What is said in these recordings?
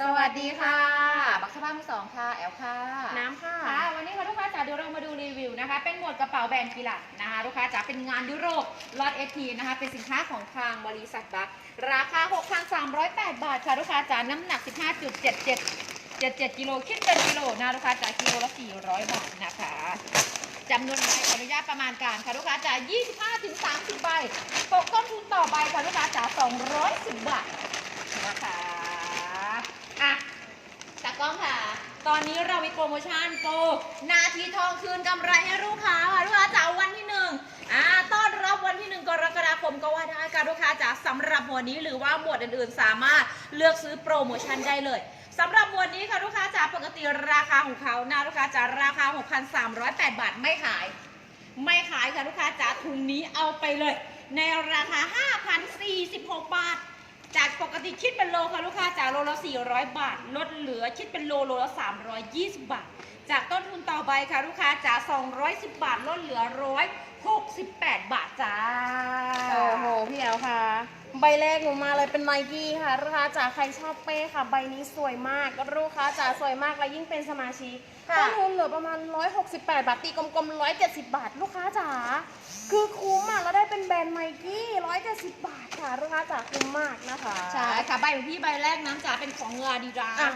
สวัสดีค่ะ บักสะบ้ามือสองค่ะ แอลค่ะน้ำค่ะ ค่ะ วันนี้ค่ะลูกค้าจ๋าเดี๋ยวเรามาดูรีวิวนะคะ เป็นหมวดกระเป๋าแบรนด์กิลัดนะคะลูกค้าจ๋าเป็นงานยุโรปลอตเอทีนะคะ เป็นสินค้าของทางบริษัทบัคราคา 6,308 บาทค่ะลูกค้าจ๋าน้ำหนัก 15.77 77กิโลคิดเป็นกิโลนะลูกค้าจ๋ากิโลละ 400 บาทนะคะจำนวนใบขออนุญาตประมาณการค่ะลูกค้าจ๋า25-30ใบตกต้นทุนต่อใบค่ะลูกค้าจ๋า210 บาทนะคะอะตา กล้องค่ะ ตอนนี้เรามีโปรโมชั่นโปรนาทีทองคืนกำไรให้ลูกค้าค่ะลูกค้าจ๋าวันที่หนึ่งอ่าต้อนรับวันที่หนึ่งกรกฎาคมก็ว่าได้ค่ะลูกค้าจ๋าสำหรับหมวดนี้หรือว่าหมวดอื่นๆ สามารถเลือกซื้อโปรโมชั่นได้เลยสำหรับหมวดนี้ค่ะลูกค้าจ๋าปกติราคาของเขานะลูกค้าจ๋าราคา 6,308 บาทไม่ขาย ไม่ขายค่ะลูกค้าจ๋าถุงนี้เอาไปเลย ในราคา 5,046 บาท จากปกติคิดเป็นโลค่ะลูกค้าจากโลละ 400 บาท ลดเหลือคิดเป็นโลโลละ 320 บาท จากต้นทุนต่อใบค่ะลูกค้าจาก 210 บาท ลดเหลือ 168 บาทจ้า โอ้โห พี่แอลค่ะ ใบแรกหนูมาเลยเป็นไนกี้ค่ะลูกค้าจ๋าใครชอบเป้ค่ะ ใบนี้สวยมากลูกค้าจ๋าสวยมากและยิ่งเป็นสมาชิกค่ะต้นทุนเหลือประมาณ 168 บาทตีกลมๆ170 บาท ลูกค้าจ๋าคือคุ้มอะแล้วได้เป็นแบรนด์ไนกี้170 บาทค่ะลูกค้าจ๋าคุ้มมากนะคะใช่ค่ะใบของพี่ใบแรกน้ำจ๋าเป็นของเงาดีดาอ่า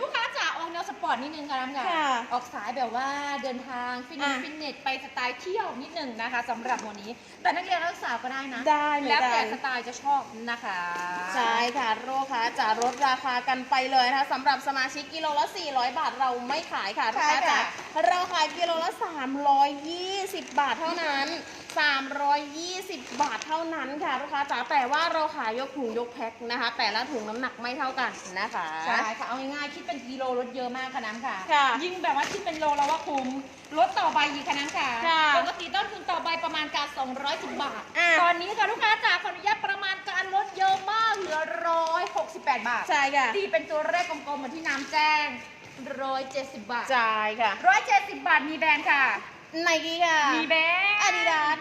ลูกค้าจ๋าออ กแนวสปอร์ตนิดนึงค่ะน้ำจ๋าค่ะ ออกสายแบบว่าเดินทางฟิตเนสอะ ฟิตเนสไปสไตล์เที่ยวนิดนึงนะคะสำหรับวันนี้ แต่นักเรียนนักศึกษาก็ได้นะ ได้เหมือนแล้วกัแต่น สไตล์จะชอบนะคะใช่ค่ะโรค่ะจะลดราคากันไปเลยนะคะสำหรับสมาชิกกิโลละ 400 บาทเราไม่ขายค่ะลูกค้าจ๋าเราขายกิโลละ 320 บาทเท่านั้น 320 บาทเท่านั้นค่ะลูกค้าจ๋าแต่ว่าเราขายยกถุงยกแพ็คนะคะ แต่ละถุงน้ำหนักไม่เท่ากันนะคะ ใช่ค่ะ เอาง่ายๆคิดเป็นกิโลลดเยอะมากค่ะน้ำค่ะ ค่ะ ยิ่งแบบว่าคิดเป็นโลแล้วว่าคุ้มลดต่อใบอีกค่ะน้ำค่ะค่ะปกติต้นทุนต่อใบประมาณการ210บาท อะ ตอนนี้ค่ะลูกค้าจ๋าขออนุญาตประมาณการลดเยอะมากเหลือ 168 บาท ใช่ค่ะตีเป็นตัวเลขกลมๆเหมือนที่น้ำแจ้ง 170 บาท ใช่ค่ะ 170 บาทมีแบรนด์ค่ะ ไนกี้ค่ะ มีแบรนด์ Adidas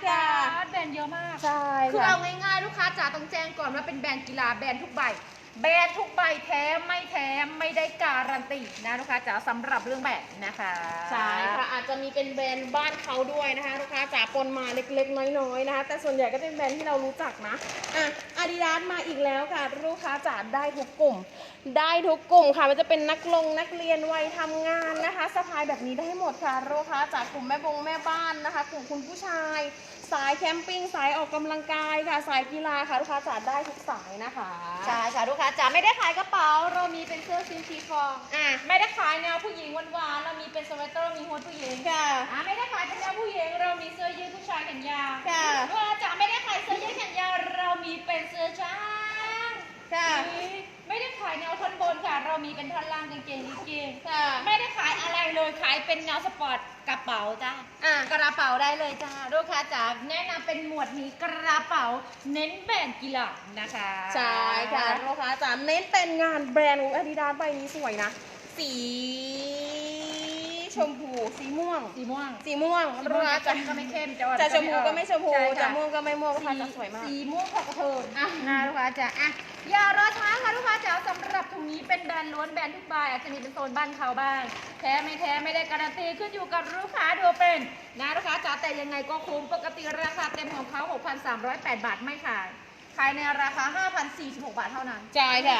คือค่ะ เอาง่ายๆลูกค้าจ๋าต้องแจ้งก่อนว่าเป็นแบรนด์กีฬาแบรนด์ทุกใบ แบรนด์ทุกใบแท้ไม่แท้ไม่ได้การันตีนะลูกค้าจ๋าสำหรับเรื่องแบบนะคะใช่ค่ะอาจจะมีเป็นแบรนด์บ้านเขาด้วยนะคะลูกค้าจ๋าปนมาเล็กๆ น้อยๆนะคะ แต่ส่วนใหญ่ก็เป็นแบรนด์ที่เรารู้จักนะอะ อาดิดาสมาอีกแล้วค่ะ ลูกค้าจ๋าได้ทุกกลุ่ม ได้ทุกกลุ่มค่ะ มันจะเป็นนักลงนักเรียนวัยทำงานนะคะสะพายแบบนี้ได้หมดค่ะลูกค้าจากกลุ่มแม่บงแม่บ้านนะคะ กลุ่มคุณผู้ชาย สายแคมปิ้งสายออกกำลังกายค่ะ สายกีฬาค่ะลูกค้าจ๋าได้ทุกสายนะคะใช่ค่ะลูกค้าจ๋าไม่ได้ขายกระเป๋า เรามีเป็นเสื้อซินทีฟองอะไม่ได้ขายแนวผู้หญิงหวานๆเรามีเป็นสเวตเตอร์มีฮูดผู้หญิงค่ะอ่าไม่ได้ขายเป็นแนวผู้หญิงเรามีเสื้อยืดผู้ชายแขนยาวค่ะลูกค้าจ๋าไม่ได้ขาย เสื้อยืดแขนยาวเรามีเป็นเสื้อช้างค่ะ ไม่ได้ขายแนวท่อนบนค่ะ เรามีเป็นท่อนล่างกางเกงลีเกงค่ะ ไม่ได้ขายอะไรเลยขายเป็นแนวสปอร์ตกระเป๋าจ้าอะ กระเป๋าได้เลยจ้าลูกค้าจ๋าแนะนำเป็นหมวดนี้กระเป๋าเน้นแบรนด์กีฬานะคะใช่ค่ะลูกค้าจ๋าเน้นเป็นงานแบรนด์ของอาดิดาสใบนี้สวยนะ สี ชมพูสีม่วง สีม่วงสีม่วงสีลูม่กวงค้าจะจ๋าก็ไม่เข้มจะอ่อนจะชมพูก็ไม่ชมพูใช่จะค่ะม่วงก็ไม่ม่วงลูกค้าจ๋าสวยมาก สีม่วงขอกระเทินอะนะลูกค้าจ๋าอะอย่ารอช้าค่ะลูกค้าจ๋าสำหรับถุงนี้เป็นแบรนด์ล้วนแบรนด์ทุกใบอาจจะมีเป็นโซนบ้านเขาบ้างแท้ไม่แท้ไม่ได้การันตีขึ้นอยู่กับลูกค้าดูเป็นนะลูกค้าจ๋าแต่ยังไงก็คุ้มปกติราคาเต็มของเขา 6,308 บาทไม่ขาย ขายในราคา 5,046 บาทเท่านั้นใช่ค่ะ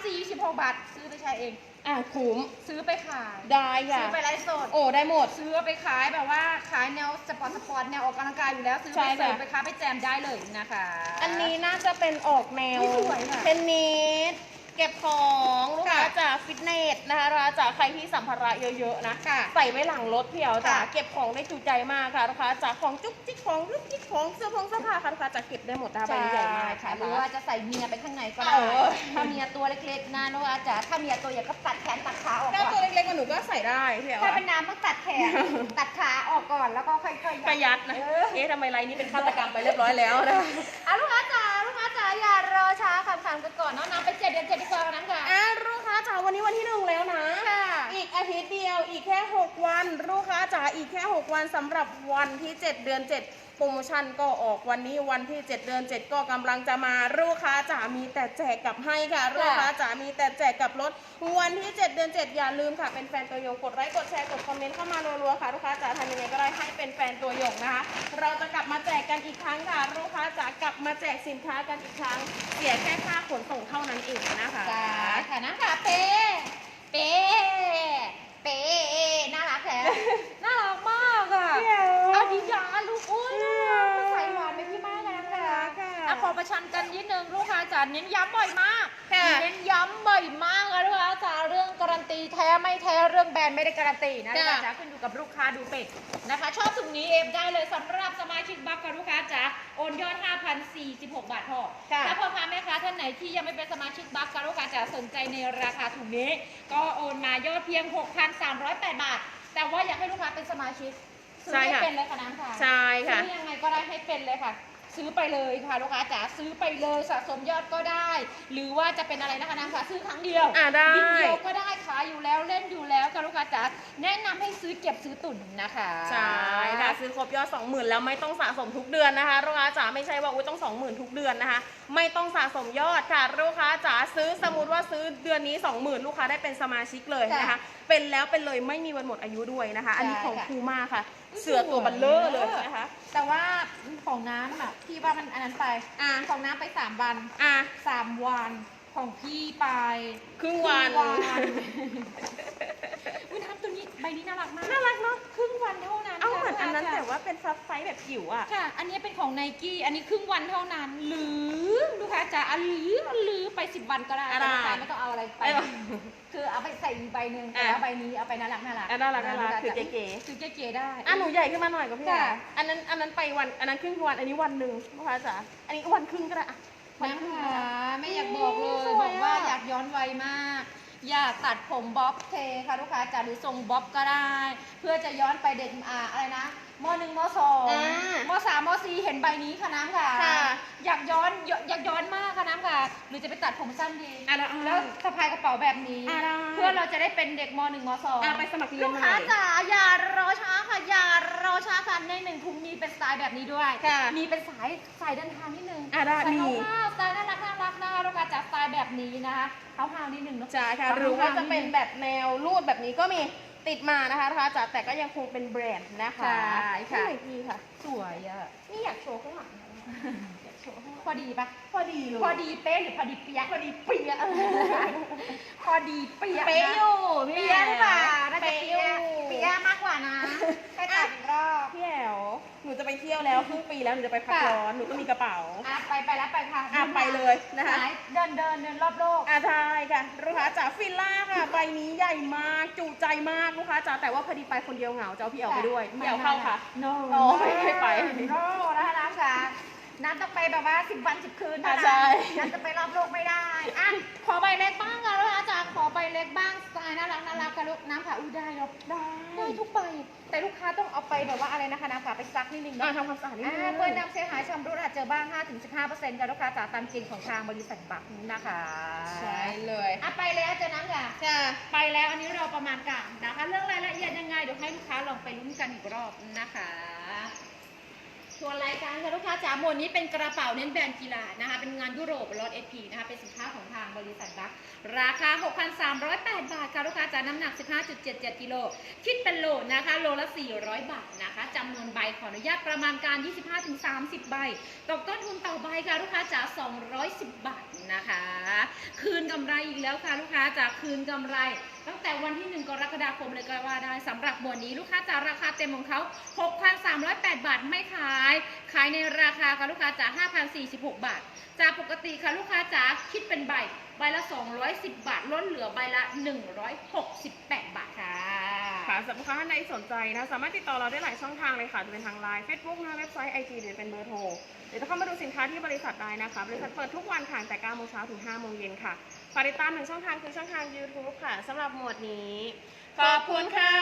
5,046 บาท ซื้อไปใช้เอง อะคุ้มซื้อไปขาย ได้ค่ะ ซื้อไปไลฟ์สด โอ้ได้หมด ซื้อไปขายแบบว่าขายแนวสปอร์ตสปอร์ตแนวออกกำลังกายอยู่แล้วซื้อใช่ไปค่ะเสริมไปค้าไปแจมได้เลยนะคะ อันนี้น่าจะเป็นออกแนวอุ๊ยสวยอะ เทนนิส เก็บของลูกค้าค่ะจากฟิตเนสนะคะลูกค้าจากใครที่สัมภาระเยอะๆนะค่ะใส่ไว้หลังรถเพียวจ้ะค่ะ เก็บของได้จุใจมากค่ะลูกค้าจากของจุ๊กจิ๊กของลุกจิ๊กของเสื้อผงเสื้อผ้าค่ะลูกค้าจะเก็บได้หมดนะคะใบนี้ใหญ่มากค่ะค่ะ หรือว่าจะใส่เมียไปข้างในก็ได้เออ ถ้าเมียตัวเล็กๆนะลูกอาจจะถ้าเมียตัวใหญ่ก็ตัดแขนตัดขาออกถ้าก่ตัวอนเล็กๆกว่าหนูก็ใส่ได้เพียวถ้าเป็นน้ำต้องตัดแขน ตัดขาออกก่อนแล้วก็ค่อยๆประหยัดนะ เออเอ๊ะทำไมไรนี้เป็นฆาตกรรมไปเรียบร้อยแล้วนะ อะลูกค้าจ๋าลูกค้าจ๋า อย่ารอช้าคำถามกันก่อนเนาะน้ำไปเจ็ดเดือนเจ็ดดีกว่าวันนั้นค่ะ อะลูกค้าจ๋าวันนี้วันที่หนึ่งแล้วนะค่ะ อีกอาทิตย์เดียวอีกแค่ 6 วัน ลูกค้าจ๋าอีกแค่ 6 วันสำหรับวันที่ 7 เดือน 7 โปรโมชั่นก็ออกวันนี้วันที่ 7 เดือน 7 ก็กำลังจะมาลูกค้าจ๋ามีแต่แจกกับให้ค่ะลูกค้าจ๋ามีแต่แจกกับรถวันที่ 7 เดือน 7 อย่าลืมค่ะ เป็นแฟนตัวยงกดไลค์กดแชร์กดคอมเมนต์เข้ามารัวๆค่ะลูกค้าจ๋า ยังไงก็ได้ให้เป็นแฟนตัวยงนะคะ เราจะกลับมาแจกกันอีกครั้งค่ะลูกค้าจ๋ากลับมาแจกสินค้ากันอีกครั้ง เสียแค่ค่าขนส่งเท่านั้นเองนะคะจ้าค่ะนะค่ะเป๊ะเป๊ะเป๊ะน่ารักแท้น่ารักมากอะเดี๋ยวเอาดียาลูกอุ้ยน่ารักมันใส่หวานไปพี่มากนะน่าคะรักค่ะอะขอประชันกันนิดนึงลูกค้าจ๋าเน้นย้ำบ่อยมาก ค่ะเน้นย้ำบ่อยมากอะลูกค้าจ๋าเรื่องการันตีแท้ไม่แท้เรื่องแบรนด์ไม่ได้การันตีนะลูกค้าจ๋าขึ้นอยู่กับลูกค้าดูเป็ดนะคะ ชอบถุงนี้เอฟได้เลยสำหรับสมาชิกบัคกับลูกค้าจ๋าโอนยอด 5,046 บาทพอค่ะถ้าพ่อค้าแม่ค้าท่านไหนที่ยังไม่เป็นสมาชิกบัคกับลูกค้าจ๋าสนใจในราคาถุงนี้ ก็โอนมายอดเพียง 6,308 บาท แต่ว่าอยากให้ลูกค้าเป็นสมาชิกซื้อใช่ให้ค่ะเป็นเลยค่ะน้ำค่ะใช่ค่ะซื้อยังไงก็ได้ให้เป็นเลยค่ะ ซื้อไปเลยค่ะลูกค้าจ๋าซื้อไปเลยสะสมยอดก็ได้ หรือว่าจะเป็นอะไรนะคะน้ำค่ะซื้อครั้งเดียวอ่าได้ บินเดียวก็ได้ขายอยู่แล้วเล่นอยู่แล้วค่ะลูกค้าจ๋าแนะนำให้ซื้อเก็บซื้อตุนนะคะใช่ค่ะซื้อครบยอด 20,000 แล้วไม่ต้องสะสมทุกเดือนนะคะลูกค้าจ๋าไม่ใช่ว่าอุ้ยต้อง 20,000 ทุกเดือนนะคะ ไม่ต้องสะสมยอดค่ะลูกค้าจ๋าซื้อสมมติว่าซื้อเดือนนี้ 20,000 ลูกค้าได้เป็นสมาชิกเลยนะคะ เป็นแล้วเป็นเลยไม่มีวันหมดอายุด้วยนะคะ อันนี้ของคูมาค่ะ เสือตัวบัลเลอร์เลยนะคะ แต่ว่าของน้ำอะพี่ว่ามันอันนั้นไปอะ ของน้ำไปสามวันอะ สามวัน ของพี่ไปครึ่งวัน ครึ่งวัน อุ้ยน้ำตัวนี้ใบนี้น่ารักมาก น่ารักเนาะครึ่ง ว่าเป็นซับไซส์แบบจิ๋วอะ ค่ะ อันนี้เป็นของไนกี้อันนี้ครึ่งวันเท่านั้น หรือลูกค้าจ๋าอะหรือหรือไปสิบวันก็ได้อะได้ ลูกค้าไม่ต้องเอาอะไรไป ไม่ต้องคือเอาไปใส่อีกใบหนึ่งอะแต่ว่าใบนี้เอาไปน่ารักน่ารักอะน่ารักน่ารักะคือเก๋คือเก๋ๆได้อะหนูใหญ่ขึ้นมาหน่อยก็พี่ค่ะ อะอันนั้นอันนั้นไปวันอันนั้นครึ่งวันอันนี้วันหนึ่งลูกค้าจ๋าอันนี้วันครึ่งก็ได้อะวันครึ่งน้ำก็ขาได้ ไม่อยากบอกเลยสวยอะบอกว่าอยากย้อนวัยมาก อยากตัดผมบ๊อบเทค่ะลูกค้าจ๋าหรือทรงบ๊อบก็ได้ เพื่อจะย้อนไปเด็กอ่าอะไรนะ มหนึ่งมสองอ่ามสามมสี่เห็นใบนี้ค่ะน้ำค่ะ ค่ะอยากย้อนอยากย้อนมากค่ะน้ำค่ะหรือจะไปตัดผมสั้นดีอะแล้วแล้วสะพายกระเป๋าแบบนี้ อะได้ เพื่อเราจะได้เป็นเด็กมหนึ่งมสอง อะไปสมัครเรียนลูกหน่ค้าอยจ๋าอย่ารอช้าค่ะอย่ารอช้าค่ะในหนึ่งถุงมีเป็นสไตล์แบบนี้ด้วย ค่ะมีเป็นสายสายเดินทางนิดนึงอะได้สายมีห้าวๆสไตล์น่ารักน่ารักนะคะลูกค้าจ๋าสไตล์แบบนี้นะคะห้าวๆนิดนึงเนาะ ใช่ค่ะ หรือว่าจะเป็นแบบแนวรูดแบบนี้ก็มี ติดมานะคะลูกค้าจ๋าแต่ก็ยังคงเป็นแบรนด์นะคะใช่ค่ะ นี่พี่ค่ะ สวยอะ นี่อยากโชว์ข้างหลังนะอยากโชว์ข้างหลังพอดีปะพอดีเลยพอดีเป๊ะหรือพอดีเปียกพอดีเปียก พอดีเปียกเป๊ะนะอยู่พี่เปียกหรือเป จะไปเที่ยวแล้วครึ่งปีแล้วหนูจะไปพักค่ะร้อนหนูก็มีกระเป๋าอะไปไปแล้วไปค่ะอะไปเลยนะคะสายเดินเดินเดินรอบโลกอะใช่ค่ะลูกค้าจ๋าฟิลล่าค่ะใบนี้ใหญ่มากจุใจมากลูกค้าจ๋าแต่ว่าพอดีไปคนเดียวเหงาจะเอาพี่แอวไปด้วยพี่แอวเข้าค่ะโนโอ้ไม่ให้ไปโนนะคะน้ำค่ะนัดต้องไปแบบว่าสิบวันสิบคืนเท่าอะนั้นใช่นัดจะไปรอบโลกไม่ได้อะขอใบเล็กบ้างค่ะลูกค้าจ๋า ขอใบเล็กบ้างสไตล์น่ารักน่ารักค่ะลูกน้ำค่ะอุ้ยได้เนาะได้ได้ทุกใบ แต่ลูกค้าต้องเอาไปแบบว่าอะไรนะคะน้ำค่ะไปซักนิดนึงอะเนาะทำความสะอาดนิดนึงอ่าเปื้อนน้ำเสียหายชำรุดอาจเจอบ้าง 5-15%ค่ะลูกค้าจ๋าตามเกณฑ์ของทางบริษัทบักนะคะ ใช่เลยอะไปแล้วเจอน้ำค่ะจ้าไปแล้วอันนี้เราประมาณการนะคะ เรื่องรายละเอียดยังไงเดี๋ยวให้ลูกค้าลองไปลุ้นกันอีกรอบนะคะ ชวนรายการค่ะลูกค้าจ๋าหมวดนี้เป็นกระเป๋าเน้นแบรนด์กีฬานะคะเป็นงานยุโรปรถเอพีนะคะเป็นสินค้าของทางบริษัทบัคราคา 6,308 บาทค่ะลูกค้าจ๋าน้ำหนัก 15.77 กิโลคิดเป็นโลนะคะโลละ 400 บาทนะคะจำนวนใบขออนุญาตประมาณการ 25-30 ใบตกต้นทุนต่อใบค่ะลูกค้าจ๋า210 บาทนะคะ คืนกำไรอีกแล้วค่ะลูกค้าจ๋าคืนกำไร ตั้งแต่วันที่ 1 กรกฎาคมเลยก็ว่าได้สำหรับหมวดนี้ลูกค้าจ๋าราคาเต็มของเขา 6,308 บาทไม่ขาย ขายในราคาค่ะลูกค้าจ๋า5,046 บาทจากปกติค่ะลูกค้าจ๋าคิดเป็นใบ ใบละ 210 บาทลดเหลือใบละ 168 บาทค่ะค่ะสำหรับลูกค้าท่านใดสนใจนะ สามารถติดต่อเราได้หลายช่องทางเลยค่ะจะเป็นทางไลน์ Facebook นะเว็บไซต์ IG หรือเป็นเบอร์โทรเดี๋ยวจะเข้ามาดูสินค้าที่บริษัทได้นะคะ บริษัทเปิดทุกวันค่ะตั้งแต่9โมงเช้าถึง5โมงเย็นค่ะ ฝากติดตามหนึ่งช่องทางคือช่องทาง YouTube ค่ะสำหรับหมวดนี้ ขอบคุณค่ะ